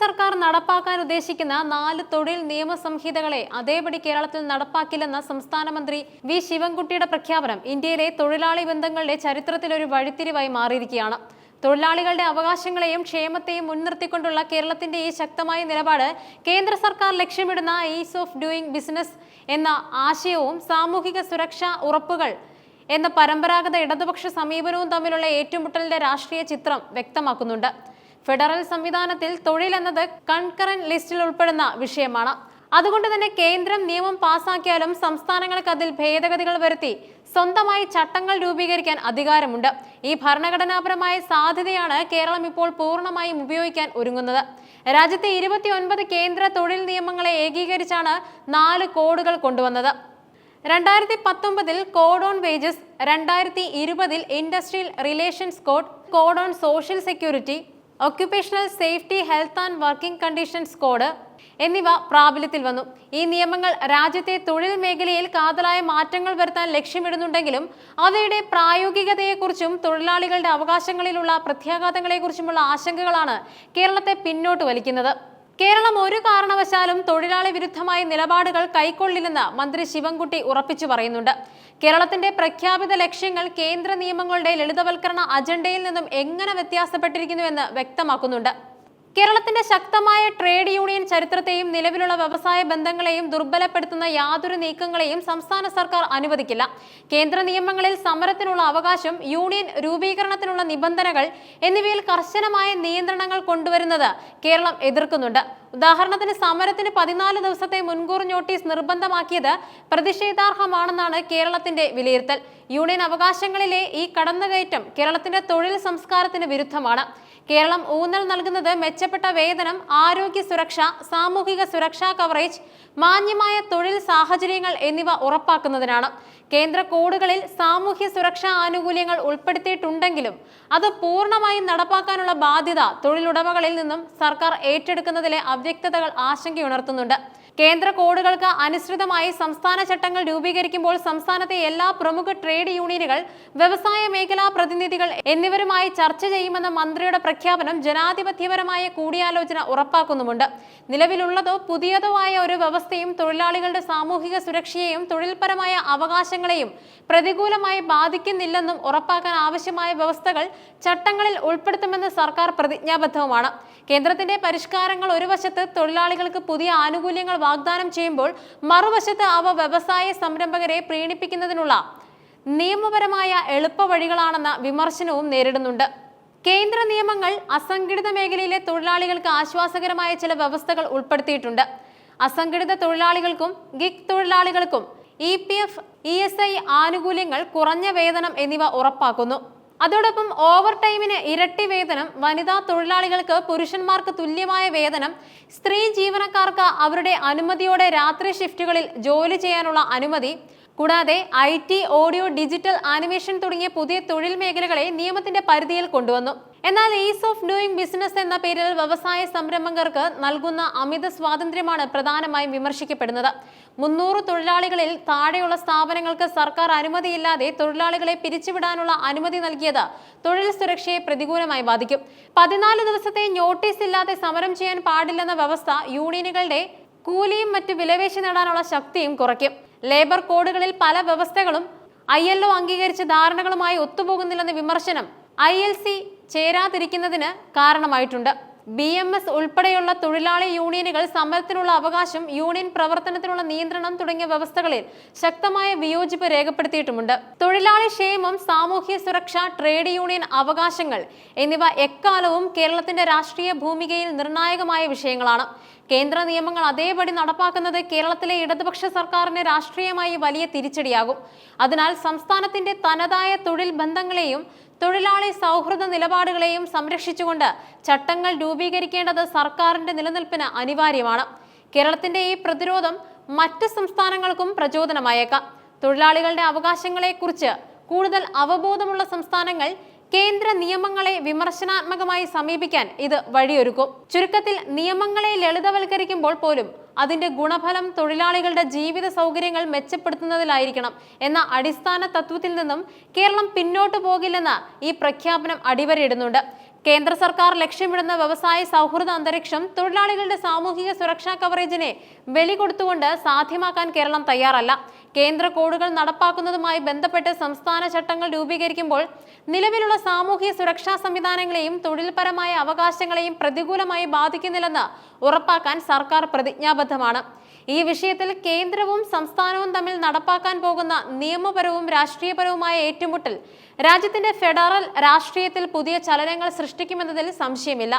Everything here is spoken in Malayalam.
സർക്കാർ നടപ്പാക്കാൻ ഉദ്ദേശിക്കുന്ന നാല് തൊഴിൽ നിയമ സംഹിതകളെ അതേപടി കേരളത്തിൽ നടപ്പാക്കില്ലെന്ന സംസ്ഥാന മന്ത്രി വി ശിവൻകുട്ടിയുടെ പ്രഖ്യാപനം ഇന്ത്യയിലെ തൊഴിലാളി ബന്ധങ്ങളുടെ ചരിത്രത്തിൽ ഒരു വഴിത്തിരിവായി മാറിയിരിക്കുകയാണ്. തൊഴിലാളികളുടെ അവകാശങ്ങളെയും ക്ഷേമത്തെയും മുൻനിർത്തിക്കൊണ്ടുള്ള കേരളത്തിന്റെ ഈ ശക്തമായ നിലപാട് കേന്ദ്ര സർക്കാർ ലക്ഷ്യമിടുന്ന ഈസ് ഓഫ് ഡൂയിങ് ബിസിനസ് എന്ന ആശയവും സാമൂഹിക സുരക്ഷാ ഉറപ്പുകൾ എന്ന പരമ്പരാഗത ഇടതുപക്ഷ സമീപനവും തമ്മിലുള്ള ഏറ്റുമുട്ടലിന്റെ രാഷ്ട്രീയ ചിത്രം വ്യക്തമാക്കുന്നുണ്ട്. ഫെഡറൽ സംവിധാനത്തിൽ തൊഴിൽ എന്നത് കൺകറന്റ് ലിസ്റ്റിൽ ഉൾപ്പെടുന്ന വിഷയമാണ്. അതുകൊണ്ട് തന്നെ കേന്ദ്രം നിയമം പാസാക്കിയാലും സംസ്ഥാനങ്ങൾക്ക് അതിൽ ഭേദഗതികൾ വരുത്തി സ്വന്തമായി ചട്ടങ്ങൾ രൂപീകരിക്കാൻ അധികാരമുണ്ട്. ഈ ഭരണഘടനാപരമായ സാധ്യതയാണ് കേരളം ഇപ്പോൾ പൂർണമായും ഉപയോഗിക്കാൻ ഒരുങ്ങുന്നത്. രാജ്യത്തെ ഇരുപത്തിയൊൻപത് കേന്ദ്ര തൊഴിൽ നിയമങ്ങളെ ഏകീകരിച്ചാണ് നാല് കോഡുകൾ കൊണ്ടുവന്നത്. രണ്ടായിരത്തി പത്തൊമ്പതിൽ കോഡ് ഓൺ വേജസ് രണ്ടായിരത്തി ഇരുപതിൽ industrial relations code code on social security occupational safety health and working conditions code എന്നിവ പ്രാബല്യത്തിൽ വന്നു. ഈ നിയമങ്ങൾ രാജ്യത്തെ തൊഴിൽ മേഖലയിൽ കാതലായ മാറ്റങ്ങൾ വരുത്താൻ ലക്ഷ്യമിടുന്നുണ്ടെങ്കിലും അവയുടെ പ്രായോഗികതയെക്കുറിച്ചും തൊഴിലാളികളുടെ അവകാശങ്ങളിലുള്ള പ്രത്യാഘാതങ്ങളെക്കുറിച്ചുമുള്ള ആശങ്കകളാണ് കേരളത്തെ പിന്നോട്ട് വലിക്കുന്നത്. കേരളം ഒരു കാരണവശാലും തൊഴിലാളി വിരുദ്ധമായ നിലപാടുകൾ കൈക്കൊള്ളില്ലെന്ന് മന്ത്രി ശിവൻകുട്ടി ഉറപ്പിച്ചു പറയുന്നുണ്ട്. കേരളത്തിന്റെ പ്രഖ്യാപിത ലക്ഷ്യങ്ങൾ കേന്ദ്ര നിയമങ്ങളുടെ ലളിതവൽക്കരണ അജണ്ടയിൽ നിന്നും എങ്ങനെ വ്യത്യാസപ്പെട്ടിരിക്കുന്നുവെന്ന് വ്യക്തമാക്കുന്നുണ്ട്. കേരളത്തിന്റെ ശക്തമായ ട്രേഡ് യൂണിയൻ ചരിത്രത്തെയും നിലവിലുള്ള വ്യവസായ ബന്ധങ്ങളെയും ദുർബലപ്പെടുത്തുന്ന യാതൊരു നീക്കങ്ങളെയും സംസ്ഥാന സർക്കാർ അനുവദിക്കില്ല. കേന്ദ്ര നിയമങ്ങളിൽ സമരത്തിനുള്ള അവകാശം യൂണിയൻ രൂപീകരണത്തിനുള്ള നിബന്ധനകൾ എന്നിവയിൽ കർശനമായ നിയന്ത്രണങ്ങൾ കൊണ്ടുവരുന്നത് കേരളം എതിർക്കുന്നുണ്ട്. ഉദാഹരണത്തിന് സമരത്തിന് പതിനാല് ദിവസത്തെ മുൻകൂർ നോട്ടീസ് നിർബന്ധമാക്കിയത് പ്രതിഷേധാർഹമാണെന്നാണ് കേരളത്തിന്റെ വിലയിരുത്തൽ. യൂണിയൻ അവകാശങ്ങളിലെ ഈ കടന്നുകയറ്റം കേരളത്തിന്റെ തൊഴിൽ സംസ്കാരത്തിന് വിരുദ്ധമാണ്. കേരളം ഊന്നൽ നൽകുന്നത് മെച്ചപ്പെട്ട വേതനം ആരോഗ്യ സുരക്ഷ സാമൂഹിക സുരക്ഷാ കവറേജ് മാന്യമായ തൊഴിൽ സാഹചര്യങ്ങൾ എന്നിവ ഉറപ്പാക്കുന്നതിനാണ്. കേന്ദ്ര കോഡുകളിൽ സാമൂഹ്യ സുരക്ഷാ ആനുകൂല്യങ്ങൾ ഉൾപ്പെടുത്തിയിട്ടുണ്ടെങ്കിലും അത് പൂർണമായും നടപ്പാക്കാനുള്ള ബാധ്യത തൊഴിലുടമകളിൽ നിന്നും സർക്കാർ ഏറ്റെടുക്കുന്നതിലെ അവ്യക്തതകൾ ആശങ്കയുണർത്തുന്നുണ്ട്. കേന്ദ്ര കോഡുകൾക്ക് അനുസൃതമായി സംസ്ഥാന ചട്ടങ്ങൾ രൂപീകരിക്കുമ്പോൾ സംസ്ഥാനത്തെ എല്ലാ പ്രമുഖ ട്രേഡ് യൂണിയനുകൾ വ്യവസായ മേഖലാ പ്രതിനിധികൾ എന്നിവരുമായി ചർച്ച ചെയ്യുമെന്ന മന്ത്രിയുടെ പ്രഖ്യാപനം ജനാധിപത്യപരമായ കൂടിയാലോചന ഉറപ്പാക്കുന്നുമുണ്ട്. നിലവിലുള്ളതോ പുതിയതോ ആയ ഒരു വ്യവസ്ഥയും തൊഴിലാളികളുടെ സാമൂഹിക സുരക്ഷയെയും തൊഴിൽപരമായ അവകാശങ്ങളെയും പ്രതികൂലമായി ബാധിക്കുന്നില്ലെന്നും ഉറപ്പാക്കാൻ ആവശ്യമായ വ്യവസ്ഥകൾ ചട്ടങ്ങളിൽ ഉൾപ്പെടുത്തുമെന്ന് സർക്കാർ പ്രതിജ്ഞാബദ്ധവുമാണ്. കേന്ദ്രത്തിന്റെ പരിഷ്കാരങ്ങൾ ഒരു വശത്ത് തൊഴിലാളികൾക്ക് പുതിയ ആനുകൂല്യങ്ങൾ വാഗ്ദാനം ചെയ്യുമ്പോൾ മറുവശത്ത് അവ വ്യവസായ സംരംഭകരെ പ്രീണിപ്പിക്കുന്നതിനുള്ള നിയമപരമായ എളുപ്പവഴികളാണെന്ന വിമർശനവും നേരിടുന്നുണ്ട്. കേന്ദ്ര നിയമങ്ങൾ അസംഘടിത മേഖലയിലെ തൊഴിലാളികൾക്ക് ആശ്വാസകരമായ ചില വ്യവസ്ഥകൾ ഉൾപ്പെടുത്തിയിട്ടുണ്ട്. അസംഘടിത തൊഴിലാളികൾക്കും ഗിഗ് തൊഴിലാളികൾക്കും E P F E S I ആനുകൂല്യങ്ങൾ കുറഞ്ഞ വേതനം എന്നിവ ഉറപ്പാക്കുന്നു. അതോടൊപ്പം ഓവർ ടൈമിന് ഇരട്ടി വേതനം വനിതാ തൊഴിലാളികൾക്ക് പുരുഷന്മാർക്ക് തുല്യമായ വേതനം സ്ത്രീ ജീവനക്കാർക്ക് അവരുടെ അനുമതിയോടെ രാത്രി ഷിഫ്റ്റുകളിൽ ജോലി ചെയ്യാനുള്ള അനുമതി കൂടാതെ I T audio digital animation തുടങ്ങിയ പുതിയ തൊഴിൽ മേഖലകളെ നിയമത്തിന്റെ പരിധിയിൽ കൊണ്ടുവന്നു. എന്നാൽ ഈസ് ഓഫ് ഡൂയിങ് ബിസിനസ് എന്ന പേരിൽ വ്യവസായ സംരംഭകർക്ക് നൽകുന്ന അമിത സ്വാതന്ത്ര്യമാണ് പ്രധാനമായും വിമർശിക്കപ്പെടുന്നത്. മുന്നൂറ് തൊഴിലാളികളിൽ താഴെയുള്ള സ്ഥാപനങ്ങൾക്ക് സർക്കാർ അനുമതിയില്ലാതെ തൊഴിലാളികളെ പിരിച്ചുവിടാനുള്ള അനുമതി നൽകിയത് തൊഴിൽ സുരക്ഷയെ പ്രതികൂലമായി ബാധിക്കും. പതിനാല് ദിവസത്തെ നോട്ടീസ് ഇല്ലാതെ സമരം ചെയ്യാൻ പാടില്ലെന്ന വ്യവസ്ഥ യൂണിയനുകളുടെ കൂലിയും മറ്റു വിലവേശി നേടാനുള്ള ശക്തിയും കുറയ്ക്കും. ലേബർ കോഡുകളിൽ പല വ്യവസ്ഥകളും ഐ എൽ അംഗീകരിച്ച ധാരണകളുമായി ഒത്തുപോകുന്നില്ലെന്ന വിമർശനം ഐ എൽ സി ചേരാതിരിക്കുന്നതിന് കാരണമായിട്ടുണ്ട്. ബി എം എസ് ഉൾപ്പെടെയുള്ള തൊഴിലാളി യൂണിയനുകൾ സമരത്തിനുള്ള അവകാശം യൂണിയൻ പ്രവർത്തനത്തിനുള്ള നിയന്ത്രണം തുടങ്ങിയ വ്യവസ്ഥകളിൽ ശക്തമായ വിയോജിപ്പ് രേഖപ്പെടുത്തിയിട്ടുമുണ്ട്. തൊഴിലാളി ക്ഷേമം സാമൂഹ്യ സുരക്ഷ ട്രേഡ് യൂണിയൻ അവകാശങ്ങൾ എന്നിവ എക്കാലവും കേരളത്തിന്റെ രാഷ്ട്രീയ ഭൂമികയിൽ നിർണായകമായ വിഷയങ്ങളാണ്. കേന്ദ്ര നിയമങ്ങൾ അതേപടി നടപ്പാക്കുന്നത് കേരളത്തിലെ ഇടതുപക്ഷ സർക്കാരിന് രാഷ്ട്രീയമായി വലിയ തിരിച്ചടിയാകും. അതിനാൽ സംസ്ഥാനത്തിന്റെ തനതായ തൊഴിൽ ബന്ധങ്ങളെയും തൊഴിലാളി സൗഹൃദ നിലപാടുകളെയും സംരക്ഷിച്ചുകൊണ്ട് ചട്ടങ്ങൾ രൂപീകരിക്കേണ്ടത് സർക്കാരിന്റെ നിലനിൽപ്പിന് അനിവാര്യമാണ്. കേരളത്തിന്റെ ഈ പ്രതിരോധം മറ്റ് സംസ്ഥാനങ്ങൾക്കും പ്രചോദനമായേക്കാം. തൊഴിലാളികളുടെ അവകാശങ്ങളെക്കുറിച്ച് കൂടുതൽ അവബോധമുള്ള സംസ്ഥാനങ്ങൾ കേന്ദ്ര നിയമങ്ങളെ വിമർശനാത്മകമായി സമീപിക്കാൻ ഇത് വഴിയൊരുക്കും. ചുരുക്കത്തിൽ നിയമങ്ങളെ ലളിതവൽക്കരിക്കുമ്പോൾ പോലും അതിന്റെ ഗുണഫലം തൊഴിലാളികളുടെ ജീവിത സൗകര്യങ്ങൾ മെച്ചപ്പെടുത്തുന്നതിലായിരിക്കണം എന്ന അടിസ്ഥാന തത്വത്തിൽ നിന്നും കേരളം പിന്നോട്ടു പോകില്ലെന്ന് ഈ പ്രഖ്യാപനം അടിവരയിടുന്നുണ്ട്. കേന്ദ്ര സർക്കാർ ലക്ഷ്യമിടുന്ന വ്യവസായ സൗഹൃദ അന്തരീക്ഷം തൊഴിലാളികളുടെ സാമൂഹിക സുരക്ഷാ കവറേജിനെ ബലി കൊടുത്തുകൊണ്ട് സാധ്യമാക്കാൻ കേരളം തയ്യാറല്ല. കേന്ദ്ര കോഡുകൾ നടപ്പാക്കുന്നതുമായി ബന്ധപ്പെട്ട് സംസ്ഥാന ചട്ടങ്ങൾ രൂപീകരിക്കുമ്പോൾ നിലവിലുള്ള സാമൂഹിക സുരക്ഷാ സംവിധാനങ്ങളെയും തൊഴിൽപരമായ അവകാശങ്ങളെയും പ്രതികൂലമായി ബാധിക്കുന്നില്ലെന്ന് ഉറപ്പാക്കാൻ സർക്കാർ പ്രതിജ്ഞാബദ്ധമാണ്. ഈ വിഷയത്തിൽ കേന്ദ്രവും സംസ്ഥാനവും തമ്മിൽ നടപ്പാക്കാൻ പോകുന്ന നിയമപരവും രാഷ്ട്രീയപരവുമായ ഏറ്റുമുട്ടൽ. രാജ്യത്തിന്റെ ഫെഡറൽ രാഷ്ട്രീയത്തിൽ പുതിയ ചലനങ്ങൾ സൃഷ്ടിക്കുമെന്നതിൽ സംശയമില്ല.